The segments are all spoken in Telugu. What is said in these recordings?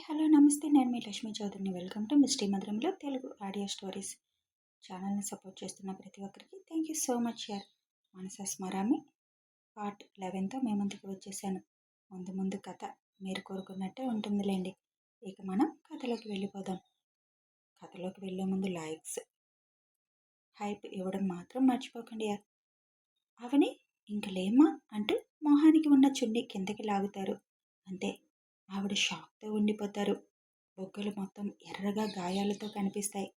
హాయ్ హలో నమస్తే. నేను మీ లక్ష్మీ చౌదరిని. వెల్కమ్ టు మిస్టీ మధురంలో తెలుగు ఆడియో స్టోరీస్. ఛానల్ని సపోర్ట్ చేస్తున్న ప్రతి ఒక్కరికి థ్యాంక్ యూ సో మచ్ యార్ మనస స్మరామి. పార్ట్ లెవెన్తో మీ ముందుకు వచ్చేసాను. ముందు ముందు కథ మీరు కోరుకున్నట్టే ఉంటుందిలేండి. ఇక మనం కథలోకి వెళ్ళిపోదాం. కథలోకి వెళ్ళే ముందు లైక్స్. హైప్ ఇవ్వడం మాత్రం మర్చిపోకండి యార్. అవని ఇంక లేమ్మా అంటూ మొహానికి ఉన్న చుండి కిందకి లాగుతారు. అంతే. ఆవిడ షాక్తో ఉండిపోతారు. బొగ్గలు మొత్తం ఎర్రగా గాయాలతో కనిపిస్తాయి.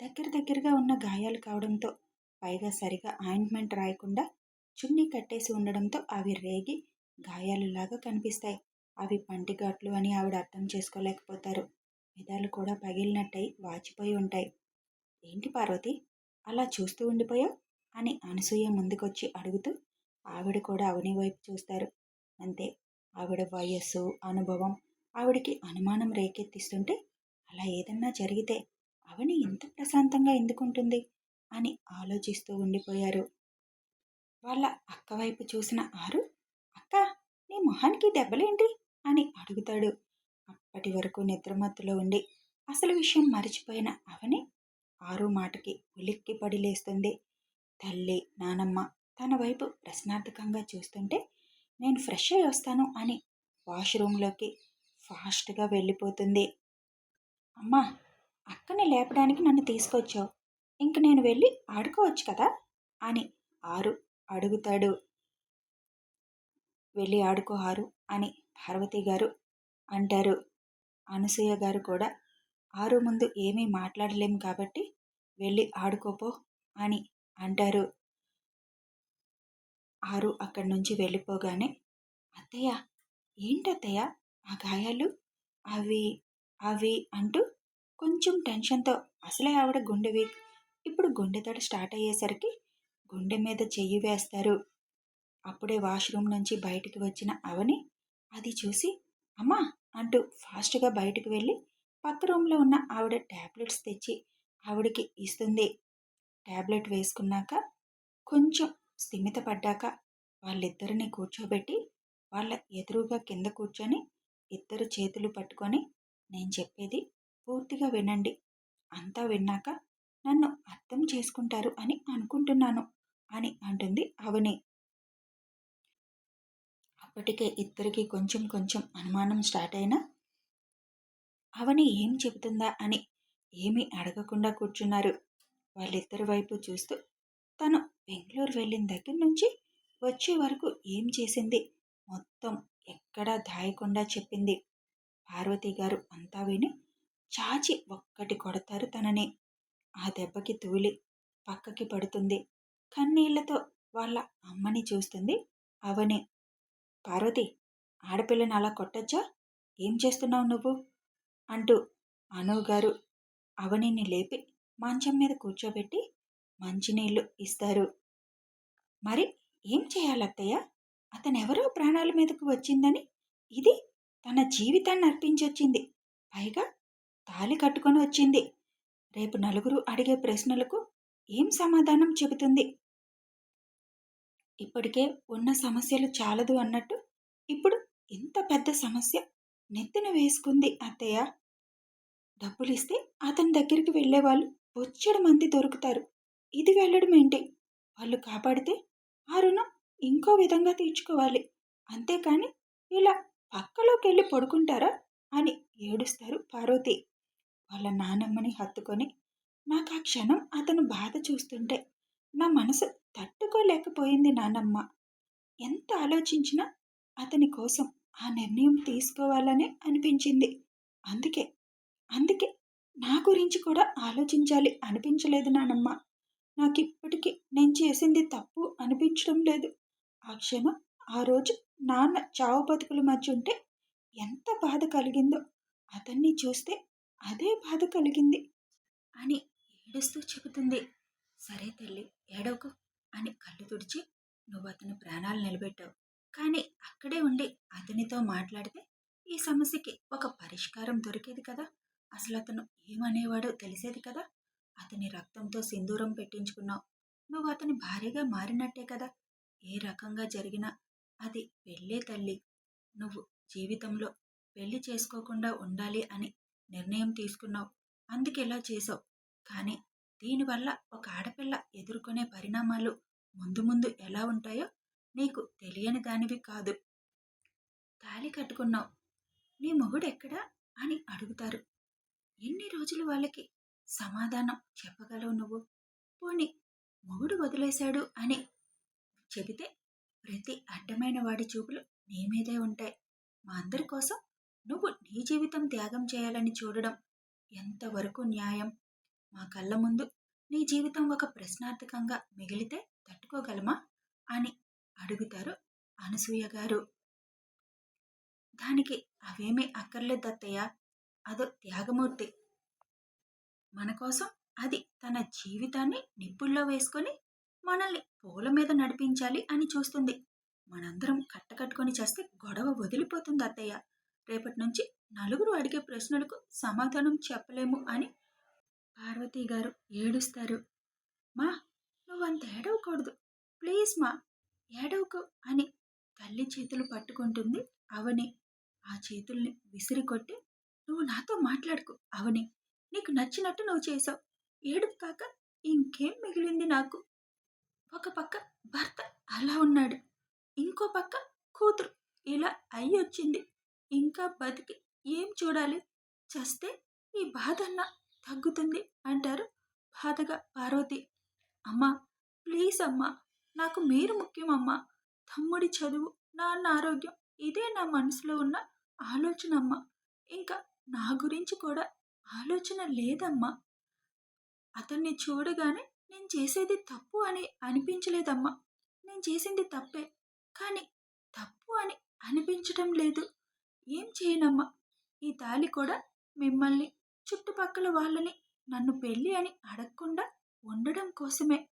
దగ్గర దగ్గరగా ఉన్న గాయాలు కావడంతో పైగా సరిగా ఆయింట్మెంట్ రాయకుండా చున్నీ కట్టేసి ఉండడంతో అవి రేగి గాయాలులాగా కనిపిస్తాయి. అవి పంటిగాట్లు అని ఆవిడ అర్థం చేసుకోలేకపోతారు. విధాలు కూడా పగిలినట్టయి వాచిపోయి ఉంటాయి. ఏంటి పార్వతి అలా చూస్తూ ఉండిపోయావు? అని అనసూయ ముందుకొచ్చి అడుగుతూ ఆవిడ కూడా అవని వైపు చూస్తారు. అంతే ఆవిడ వయస్సు అనుభవం ఆవిడికి అనుమానం రేకెత్తిస్తుంటే అలా ఏదన్నా జరిగితే అవని ఇంత ప్రశాంతంగా ఎందుకుంటుంది? అని ఆలోచిస్తూ ఉండిపోయారు. వాళ్ళ అక్క వైపు చూసిన ఆరు అక్క నీ మొహానికి దెబ్బలేంటి? అని అడుగుతాడు. అప్పటి వరకు నిద్రమత్తులో ఉండి అసలు విషయం మరిచిపోయిన అవని ఆరు మాటకి ఉలిక్కి పడి లేస్తుంది. తల్లి నానమ్మ తన వైపు ప్రశ్నార్థకంగా చూస్తుంటే నేను ఫ్రెష్ అయ్యి వస్తాను అని వాష్రూమ్లోకి ఫాస్ట్గా వెళ్ళిపోతుంది. అమ్మా అక్కని లేపడానికి నన్ను తీసుకొచ్చావు. ఇంక నేను వెళ్ళి ఆడుకోవచ్చు కదా? అని ఆరు అడుగుతాడు. వెళ్ళి ఆడుకో ఆరు అని పార్వతి గారు అంటారు. అనసూయ గారు కూడా ఆరు ముందు ఏమీ మాట్లాడలేం కాబట్టి వెళ్ళి ఆడుకోపో అని అంటారు. ఆరు అక్కడి నుంచి వెళ్ళిపోగానే అత్తయ్య ఏంటత్తయ్య ఆ గాయాలు? అవి అవి అంటూ కొంచెం టెన్షన్తో అసలే ఆవిడ గుండె వీక్ ఇప్పుడు గుండెతడి స్టార్ట్ అయ్యేసరికి గుండె మీద చెయ్యి వేస్తారు. అప్పుడే వాష్రూమ్ నుంచి బయటికి వచ్చిన అవని అది చూసి అమ్మా అంటూ ఫాస్ట్గా బయటకు వెళ్ళి పక్క రూమ్లో ఉన్న ఆవిడ ట్యాబ్లెట్స్ తెచ్చి ఆవిడకి ఇస్తుంది. ట్యాబ్లెట్ వేసుకున్నాక కొంచెం స్థిమితపడ్డాక వాళ్ళిద్దరిని కూర్చోబెట్టి వాళ్ళ ఎదురుగా కింద కూర్చొని ఇద్దరు చేతులు పట్టుకొని నేను చెప్పేది పూర్తిగా వినండి. అంతా విన్నాక నన్ను అర్థం చేసుకుంటారు అని అనుకుంటున్నాను అని అంటుంది అవని. అప్పటికే ఇద్దరికి కొంచెం కొంచెం అనుమానం స్టార్ట్ అయినా అవని ఏం చెబుతుందా అని ఏమీ అడగకుండా కూర్చున్నారు. వాళ్ళిద్దరి వైపు చూస్తూ తను బెంగళూరు వెళ్ళిన దగ్గర నుంచి వచ్చే వరకు ఏం చేసింది? మొత్తం ఎక్కడా దాయకుండా చెప్పింది. పార్వతి గారు అంతా విని చాచి ఒక్కటి కొడతారు తనని. ఆ దెబ్బకి తూలి పక్కకి పడుతుంది. కన్నీళ్ళతో వాళ్ళ అమ్మని చూస్తుంది అవని. పార్వతి ఆడపిల్లని అలా కొట్టచ్చా? ఏం చేస్తున్నావు నువ్వు? అంటూ అనువు గారు అవనిని లేపి మంచం మీద కూర్చోబెట్టి మంచినీళ్ళు ఇస్తారు. మరి ఏం చేయాలత్తయ్య? అతనెవరో ప్రాణాల మీదకు వచ్చిందని? ఇది తన జీవితాన్ని అర్పించొచ్చింది. పైగా తాలి కట్టుకొని వచ్చింది. రేపు నలుగురు అడిగే ప్రశ్నలకు ఏం సమాధానం చెబుతుంది? ఇప్పటికే ఉన్న సమస్యలు చాలదు అన్నట్టు ఇప్పుడు ఇంత పెద్ద సమస్య నెత్తిన వేసుకుంది అత్తయ్య. డబ్బులిస్తే అతని దగ్గరికి వెళ్ళేవాళ్ళు వచ్చేడు మంది దొరుకుతారు. ఇది వెళ్ళడం ఏంటి? వాళ్ళు కాపాడితే ఆ రుణం ఇంకో విధంగా తీర్చుకోవాలి. అంతేకాని ఇలా పక్కలోకి వెళ్ళి పడుకుంటారా అని ఏడుస్తారు పార్వతి. వాళ్ళ నానమ్మని హత్తుకొని నాకు ఆ క్షణం అతను బాధ చూస్తుంటే నా మనసు తట్టుకోలేకపోయింది నానమ్మ. ఎంత ఆలోచించినా అతని కోసం ఆ నిర్ణయం తీసుకోవాలనే అనిపించింది. అందుకే అందుకే నా గురించి కూడా ఆలోచించాలి అనిపించలేదు నానమ్మ. నాకు ఇప్పటికీ నేను చేసింది తప్పు అనిపించడం లేదు. ఆ క్షణం ఆ రోజు నాన్న చావు బతుకుల మధ్య ఉంటే ఎంత బాధ కలిగిందో అతన్ని చూస్తే అదే బాధ కలిగింది అని ఏడుస్తూ చెబుతుంది. సరే తల్లి ఏడవకు అని కళ్ళు తుడిచి నువ్వు అతని ప్రాణాలు నిలబెట్టావు. కానీ అక్కడే ఉండి అతనితో మాట్లాడితే ఈ సమస్యకి ఒక పరిష్కారం దొరికేది కదా? అసలు అతను ఏమనేవాడో తెలిసేది కదా? అతని రక్తంతో సింధూరం పెట్టించుకున్నావు. నువ్వు అతని భార్యగా మారినట్టే కదా. ఏ రకంగా జరిగినా అది పెళ్ళే తల్లి. నువ్వు జీవితంలో పెళ్ళి చేసుకోకుండా ఉండాలి అని నిర్ణయం తీసుకున్నావు. అందుకెలా చేసావు కానీ దీనివల్ల ఒక ఆడపిల్ల ఎదుర్కొనే పరిణామాలు ముందు ముందు ఎలా ఉంటాయో నీకు తెలియని దానివి కాదు. తాలి కట్టుకున్నావు. నీ మొగుడెక్కడా అని అడుగుతారు. ఎన్ని రోజులు వాళ్ళకి సమాధానం చెప్పగలవు నువ్వు. పోని మొగుడు వదిలేశాడు అని చెబితే ప్రతి అడ్డమైన వాడి చూపులు నీ మీదే ఉంటాయి. మా అందరి కోసం నువ్వు నీ జీవితం త్యాగం చేయాలని చూడడం ఎంతవరకు న్యాయం? మా కళ్ళ ముందు నీ జీవితం ఒక ప్రశ్నార్థకంగా మిగిలితే తట్టుకోగలమా? అని అడుగుతారు అనసూయ గారు. దానికి అవేమీ అక్కర్లేదు దత్తయ్య అదో త్యాగమూర్తి. మన కోసం అది తన జీవితాన్ని నిప్పుల్లో వేసుకొని మనల్ని పూల మీద నడిపించాలి అని చూస్తుంది. మనందరం కట్టకట్టుకొని చేస్తే గొడవ వదిలిపోతుంది అత్తయ్య. రేపటి నుంచి నలుగురు అడిగే ప్రశ్నలకు సమాధానం చెప్పలేము అని పార్వతి గారు ఏడుస్తారు. మా నువ్వంత ఏడవకూడదు. ప్లీజ్ మా ఏడవకు అని తల్లి చేతులు పట్టుకుంటుంది అవని. ఆ చేతుల్ని విసిరి కొట్టి నువ్వు నాతో మాట్లాడుకు అవని. నీకు నచ్చినట్టు నువ్వు చేసావు. ఏడుపు కాక ఇంకేం మిగిలింది నాకు? ఒక పక్క భర్త అలా ఉన్నాడు. ఇంకో పక్క కూతురు ఇలా అయ్యి వచ్చింది ఇంకా బతికి ఏం చూడాలి? చస్తే ఈ బాధన్న తగ్గుతుంది అంటారు బాధగా పార్వతి. అమ్మా ప్లీజ్ అమ్మా నాకు మీరు ముఖ్యం అమ్మా. తమ్ముడి చదువు నాన్న ఆరోగ్యం ఇదే నా మనసులో ఉన్న ఆలోచన అమ్మా ఇంకా నా గురించి కూడా ఆలోచన లేదమ్మా. అతన్ని చూడగానే నేను చేసేది తప్పు అని అనిపించలేదమ్మా. నేను చేసింది తప్పే. కానీ తప్పు అని అనిపించటం లేదు. ఏం చేయనమ్మా? ఈ తాలి కూడా మిమ్మల్ని చుట్టుపక్కల వాళ్ళని నన్ను పెళ్ళి అని అడగకుండా ఉండడం కోసమే.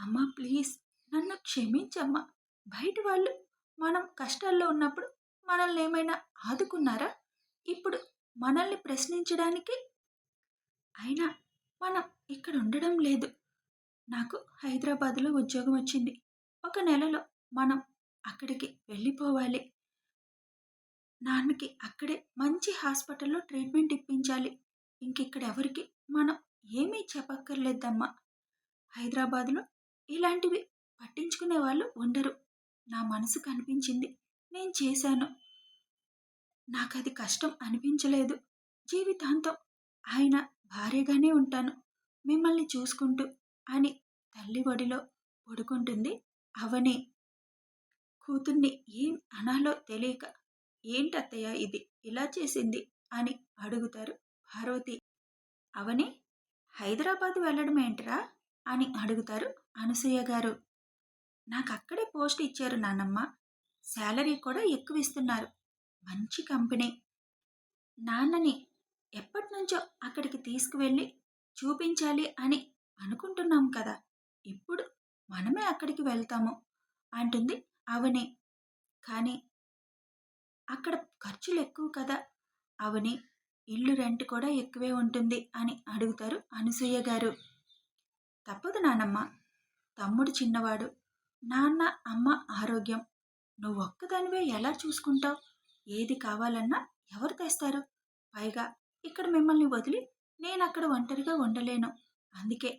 అమ్మా ప్లీజ్ నన్ను క్షమించమ్మా. బయట వాళ్ళు మనం కష్టాల్లో ఉన్నప్పుడు మనల్ని ఏమైనా ఆదుకున్నారా? ఇప్పుడు మనల్ని ప్రశ్నించడానికి అయినా మనం ఇక్కడ ఉండడం లేదు. నాకు హైదరాబాద్లో ఉద్యోగం వచ్చింది. ఒక నెలలో మనం అక్కడికి వెళ్ళిపోవాలి. నాన్నకి అక్కడే మంచి హాస్పిటల్లో ట్రీట్మెంట్ ఇప్పించాలి. ఇంకిక్కడ ఎవరికి మనం ఏమీ చెప్పక్కర్లేదమ్మా. హైదరాబాద్లో ఇలాంటివి పట్టించుకునే వాళ్ళు ఉండరు. నా మనసు కనిపించింది. నేను చేశాను. నాకు అది కష్టం అనిపించలేదు. జీవితాంతం ఆయన భార్యగానే ఉంటాను. మిమ్మల్ని చూసుకుంటూ అని తల్లి ఒడిలో పడుకుంటుంది అవని. కూతుర్ని ఏం అనాలో తెలియక ఏంటత్తయ్య ఇది? ఇలా చేసింది? అని అడుగుతారు పార్వతి. అవని హైదరాబాద్ వెళ్ళడం ఏంట్రా? అని అడుగుతారు అనసూయ గారు. నాకు అక్కడే పోస్ట్ ఇచ్చారు నానమ్మ. శాలరీ కూడా ఎక్కువ ఇస్తున్నారు మంచి కంపెనీ. నాన్నని ఎప్పటి నుంచో అక్కడికి తీసుకువెళ్ళి చూపించాలి అని అనుకుంటున్నాం కదా. ఇప్పుడు మనమే అక్కడికి వెళ్తాము అంటుంది అవని. కానీ అక్కడ ఖర్చులు ఎక్కువ కదా. అవని ఇల్లు రెంట్ కూడా ఎక్కువే ఉంటుంది అని అడుగుతారు అనసూయ గారు. తప్పదు నానమ్మ. తమ్ముడు చిన్నవాడు. నాన్న అమ్మ ఆరోగ్యం. నువ్వు ఒక్కదానివే ఎలా చూసుకుంటావు? ఏది కావాలన్నా ఎవరు తెస్తారు? పైగా ఇక్కడ మిమ్మల్ని వదిలి నేను అక్కడ ఒంటరిగా ఉండలేను. అందుకే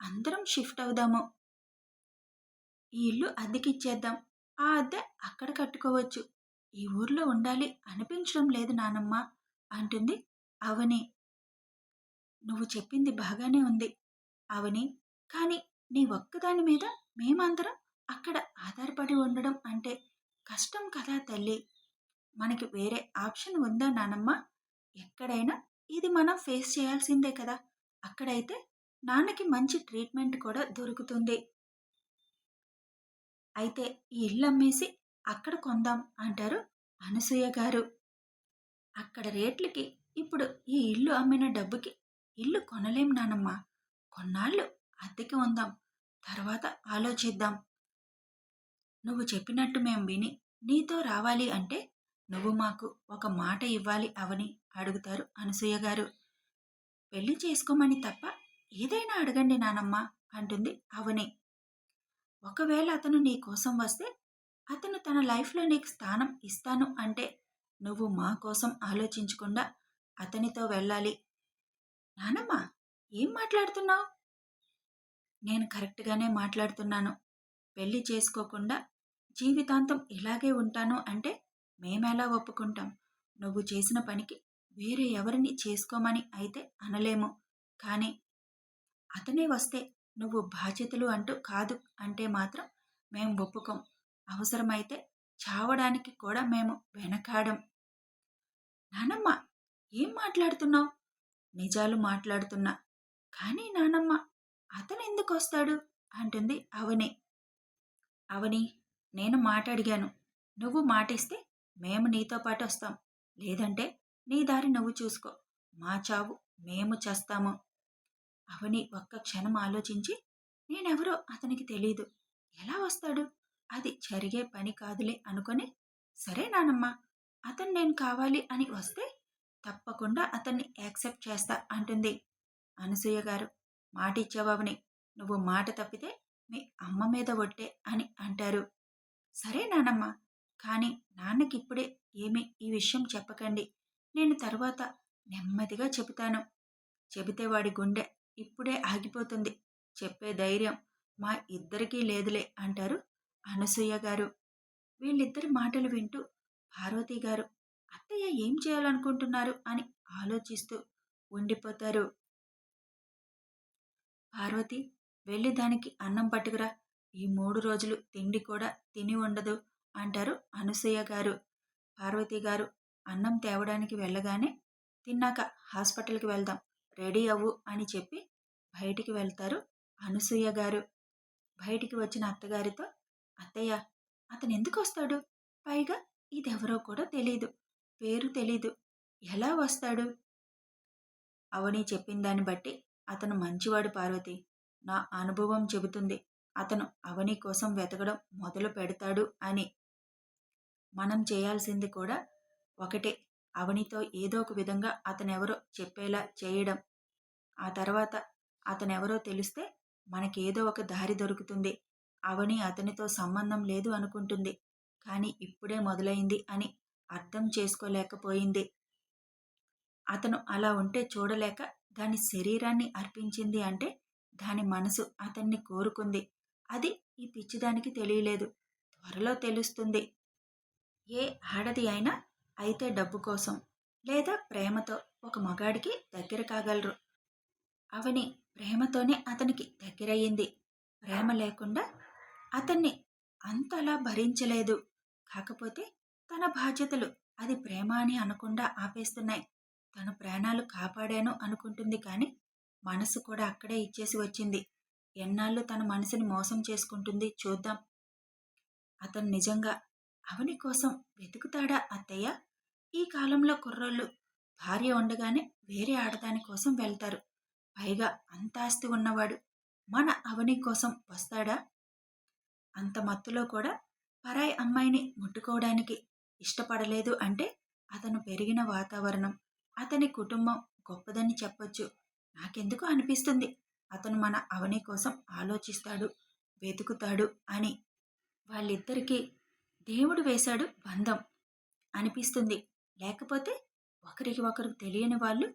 అందరం షిఫ్ట్ అవుదాము. ఈ ఇల్లు అద్దెకిచ్చేద్దాం. ఆ అద్దె అక్కడ కట్టుకోవచ్చు. ఈ ఊర్లో ఉండాలి అనిపించడం లేదు నానమ్మ అంటుంది అవని. నువ్వు చెప్పింది బాగానే ఉంది అవని. కానీ నీ ఒక్కదాని మీద మేమందరం అక్కడ ఆధారపడి ఉండడం అంటే కష్టం కదా తల్లి. మనకి వేరే ఆప్షన్ ఉందా నానమ్మ? ఎక్కడైనా ఇది మనం ఫేస్ చేయాల్సిందే కదా. అక్కడైతే నాన్నకి మంచి ట్రీట్మెంట్ కూడా దొరుకుతుంది. అయితే ఈ ఇల్లు అమ్మేసి అక్కడ కొందాం అంటారు అనసూయ గారు. అక్కడ రేట్లకి ఇప్పుడు ఈ ఇల్లు అమ్మిన డబ్బుకి ఇల్లు కొనలేం నానమ్మ. కొన్నాళ్ళు అద్దెకి ఉందాం. తర్వాత ఆలోచిద్దాం. నువ్వు చెప్పినట్టు మేము విని నీతో రావాలి అంటే నువ్వు మాకు ఒక మాట ఇవ్వాలి అవని అడుగుతారు అనసూయ గారు. పెళ్ళి చేసుకోమని తప్ప ఏదైనా అడగండి నానమ్మ అంటుంది అవని. ఒకవేళ అతను నీ కోసం వస్తే అతను తన లైఫ్లో నీకు స్థానం ఇస్తాను అంటే నువ్వు మా కోసం ఆలోచించకుండా అతనితో వెళ్ళాలి. నానమ్మ ఏం మాట్లాడుతున్నావు? నేను కరెక్ట్గానే మాట్లాడుతున్నాను. పెళ్ళి చేసుకోకుండా జీవితాంతం ఇలాగే ఉంటాను అంటే మేమెలా ఒప్పుకుంటాం? నువ్వు చేసిన పనికి వేరే ఎవరిని చేసుకోమని అయితే అనలేము. కానీ అతనే వస్తే నువ్వు బాధ్యతలు అంటూ కాదు అంటే మాత్రం మేము ఒప్పుకోం. అవసరమైతే చావడానికి కూడా మేము వెనకాడం. నానమ్మ ఏం మాట్లాడుతున్నావు? నిజాలు మాట్లాడుతున్నా. కానీ నానమ్మ అతను ఎందుకు వస్తాడు అంటుంది అవని. అవని నేను మాట అడిగాను నువ్వు మాటిస్తే మేము నీతో పాటు వస్తాం. లేదంటే నీ దారి నువ్వు చూసుకో. మా చావు మేము చేస్తాము. అవని ఒక్క క్షణం ఆలోచించి నేనెవరో అతనికి తెలీదు. ఎలా వస్తాడు? అది జరిగే పని కాదులే అనుకొని సరే నానమ్మ అతను నేను కావాలి అని వస్తే తప్పకుండా అతన్ని యాక్సెప్ట్ చేస్తా అంటుంది అనసూయ గారు. మాట ఇచ్చావని నువ్వు మాట తప్పితే మీ అమ్మ మీద ఒట్టే అని అంటారు. సరే నానమ్మ కానీ నాన్నకిప్పుడే ఏమి ఈ విషయం చెప్పకండి. నేను తర్వాత నెమ్మదిగా చెబుతాను. చెబితే వాడి గుండె ఇప్పుడే ఆగిపోతుంది. చెప్పే ధైర్యం మా ఇద్దరికీ లేదులే అంటారు అనసూయ గారు. వీళ్ళిద్దరి మాటలు వింటూ పార్వతి గారు అత్తయ్య ఏం చేయాలనుకుంటున్నారు? అని ఆలోచిస్తూ ఉండిపోతారు. పార్వతి వెళ్ళి దానికి అన్నం పట్టుకురా. ఈ మూడు రోజులు తిండి కూడా తిని ఉండదు. అంటారు అనసూయ గారు. పార్వతి గారు అన్నం తేవడానికి వెళ్ళగానే తిన్నాక హాస్పిటల్కి వెళ్దాం రెడీ అవ్వు అని చెప్పి బయటికి వెళ్తారు అనసూయ గారు. బయటికి వచ్చిన అత్తగారితో అత్తయ్య అతను ఎందుకు వస్తాడు? పైగా ఇదెవరో కూడా తెలీదు పేరు తెలీదు ఎలా వస్తాడు? అవని చెప్పిన దాన్ని బట్టి అతను మంచివాడు పార్వతి. నా అనుభవం చెబుతుంది అతను అవని కోసం వెతకడం మొదలు పెడతాడు అని మనం చేయాల్సింది కూడా ఒకటే. అవనితో ఏదో ఒక విధంగా అతనెవరో చెప్పేలా చేయడం. ఆ తర్వాత అతనెవరో తెలిస్తే మనకేదో ఒక దారి దొరుకుతుంది. అవని అతనితో సంబంధం లేదు అనుకుంటుంది. కానీ ఇప్పుడే మొదలైంది అని అర్థం చేసుకోలేకపోయింది. అతను అలా ఉంటే చూడలేక దాని శరీరాన్ని అర్పించింది అంటే దాని మనసు అతన్ని కోరుకుంది. అది ఈ పిచ్చిదానికి తెలియలేదు. త్వరలో తెలుస్తుంది. ఏ ఆడది అయినా అయితే డబ్బు కోసం లేదా ప్రేమతో ఒక మగాడికి దగ్గర కాగలరు. అవని ప్రేమతోనే అతనికి దగ్గరయ్యింది. ప్రేమ లేకుండా అతన్ని అంతలా భరించలేదు. కాకపోతే తన బాధ్యతలు అది ప్రేమ అని అనకుండా ఆపేస్తున్నాయి. తన ప్రాణాలు కాపాడాను అనుకుంటుంది కానీ మనసు కూడా అక్కడే ఇచ్చేసి వచ్చింది. ఎన్నాళ్ళు తన మనసుని మోసం చేసుకుంటుంది చూద్దాం. అతను నిజంగా అవని కోసం వెతుకుతాడా అత్తయ్య? ఈ కాలంలో కుర్రోళ్ళు భార్య ఉండగానే వేరే ఆడదాని కోసం వెళ్తారు. పైగా అంత ఆస్తి ఉన్నవాడు మన అవని కోసం వస్తాడా? అంత మత్తులో కూడా పరాయి అమ్మాయిని ముట్టుకోవడానికి ఇష్టపడలేదు అంటే అతను పెరిగిన వాతావరణం అతని కుటుంబం గొప్పదని చెప్పొచ్చు. నాకెందుకు అనిపిస్తుంది. అతను మన అవని కోసం ఆలోచిస్తాడు వెతుకుతాడు అని వాళ్ళిద్దరికీ దేవుడు వేశాడు బంధం అనిపిస్తుంది. లేకపోతే ఒకరికి ఒకరు తెలియని వాళ్ళు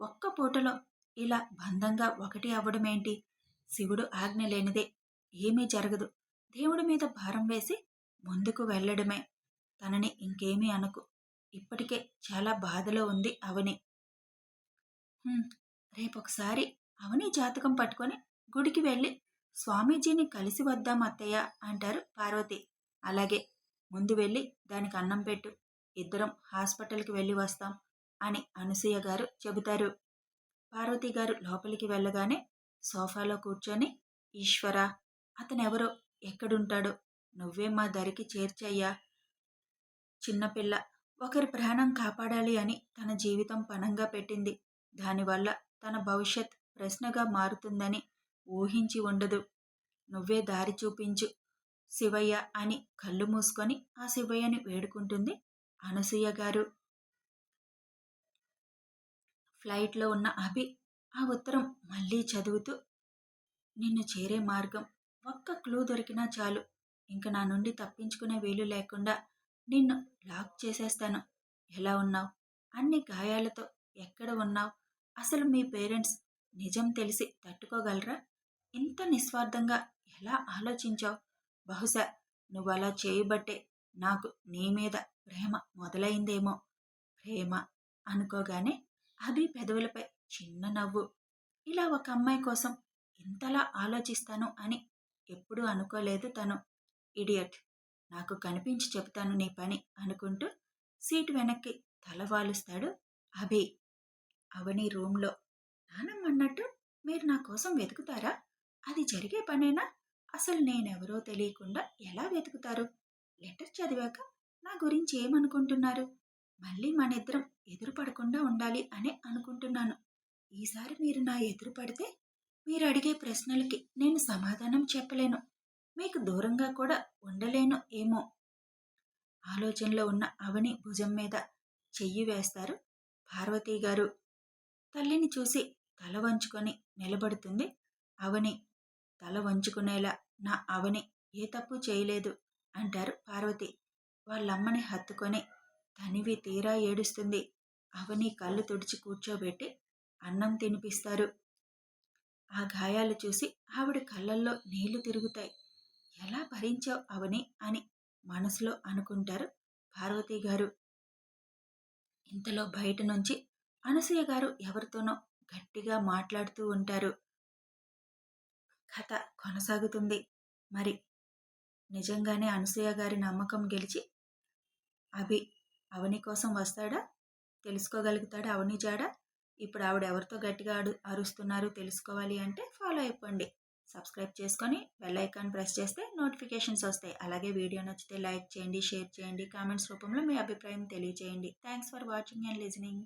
ఒక్క పూటలో ఇలా బంధంగా ఒకటి అవ్వడమేంటి? శివుడు ఆజ్ఞ లేనిదే ఏమీ జరగదు. దేవుడి మీద భారం వేసి ముందుకు వెళ్ళడమే. తనని ఇంకేమీ అనకు. ఇప్పటికే చాలా బాధలో ఉంది అవని. రేపొకసారి అవని జాతకం పట్టుకొని గుడికి వెళ్ళి స్వామీజీని కలిసి వద్దాం అత్తయ్య అంటారు పార్వతి. అలాగే ముందు వెళ్ళి దానికి అన్నం పెట్టు. ఇద్దరం హాస్పిటల్కి వెళ్ళి వస్తాం అని అనసూయ గారు చెబుతారు. పార్వతి గారు లోపలికి వెళ్ళగానే సోఫాలో కూర్చొని ఈశ్వర అతనెవరో? ఎక్కడుంటాడో? నువ్వే మా దరికి చేర్చయ్యా. చిన్నపిల్ల ఒకరి ప్రాణం కాపాడాలి అని తన జీవితం పణంగా పెట్టింది. దానివల్ల తన భవిష్యత్ ప్రశ్నగా మారుతుందని ఊహించి ఉండదు. నువ్వే దారి చూపించు. శివయ్య అని కళ్ళు మూసుకొని ఆ శివయ్యని వేడుకుంటుంది అనసూయ గారు. ఫ్లైట్లో ఉన్న అభి ఆ ఉత్తరం మళ్ళీ చదువుతూ నిన్ను చేరే మార్గం ఒక్క క్లూ దొరికినా చాలు. ఇంక నా నుండి తప్పించుకునే వీలు లేకుండా నిన్ను లాక్ చేసేస్తాను. ఎలా ఉన్నావు? అన్ని గాయాలతో ఎక్కడ ఉన్నావు? అసలు మీ పేరెంట్స్ నిజం తెలిసి తట్టుకోగలరా? ఇంత నిస్వార్థంగా ఎలా ఆలోచించావు? బహుశా నువ్వు అలా చేయబట్టే నాకు నీ మీద ప్రేమ మొదలైందేమో. ప్రేమ అనుకోగానే అభి పెదవులపై చిన్న నవ్వు. ఇలా ఒక అమ్మాయి కోసం ఇంతలా ఆలోచిస్తాను అని ఎప్పుడూ అనుకోలేదు తను. ఇడియట్ నాకు కనిపించి చెప్తాను నీ పని అనుకుంటూ సీటు వెనక్కి తల వాలుస్తాడు అభి. అవని రూమ్లో నానమ్మన్నట్టు మీరు నా కోసం వెతుకుతారా? అది జరిగే పనేనా? అసలు నేనెవరో తెలియకుండా ఎలా వెతుకుతారు? లెటర్ చదివాక నా గురించి ఏమనుకుంటున్నారు? మళ్ళీ మన ఇద్దరం ఎదురు పడకుండా ఉండాలి అని అనుకుంటున్నాను. ఈసారి మీరు నా ఎదురు పడితే మీరు అడిగే ప్రశ్నలకి నేను సమాధానం చెప్పలేను. మీకు దూరంగా కూడా ఉండలేను ఏమో. ఆలోచనలో ఉన్న అవని భుజం మీద చెయ్యి వేస్తారు పార్వతీ గారు. తల్లిని చూసి తల వంచుకొని నిలబడుతుంది అవని. తల వంచుకునేలా నా అవని ఏ తప్పు చేయలేదు అంటారు పార్వతి. వాళ్ళమ్మని హత్తుకొని తనివి తీరా ఏడుస్తుంది. అవని కళ్ళు తుడిచి కూర్చోబెట్టి అన్నం తినిపిస్తారు. ఆ గాయాలు చూసి ఆవిడ కళ్ళల్లో నీళ్ళు తిరుగుతాయి. ఎలా భరించావు అవని? అని మనసులో అనుకుంటారు పార్వతి గారు. ఇంతలో బయట నుంచి అనసూయ గారు ఎవరితోనో గట్టిగా మాట్లాడుతూ ఉంటారు. కథ కొనసాగుతుంది. మరి నిజంగానే అనసూయ గారి నమ్మకం గెలిచి అభి అవని కోసం వస్తాడా? తెలుసుకోగలుగుతాడా? అవని జాడ? ఇప్పుడు ఆవిడ ఎవరితో గట్టిగా అడు అరుస్తున్నారు తెలుసుకోవాలి అంటే ఫాలో అయిపోండి. సబ్స్క్రైబ్ చేసుకొని బెల్ ఐకాన్ ప్రెస్ చేస్తే నోటిఫికేషన్స్ వస్తాయి. అలాగే వీడియో నచ్చితే లైక్ చేయండి షేర్ చేయండి. కామెంట్స్ రూపంలో మీ అభిప్రాయం తెలియచేయండి. Thanks for watching and listening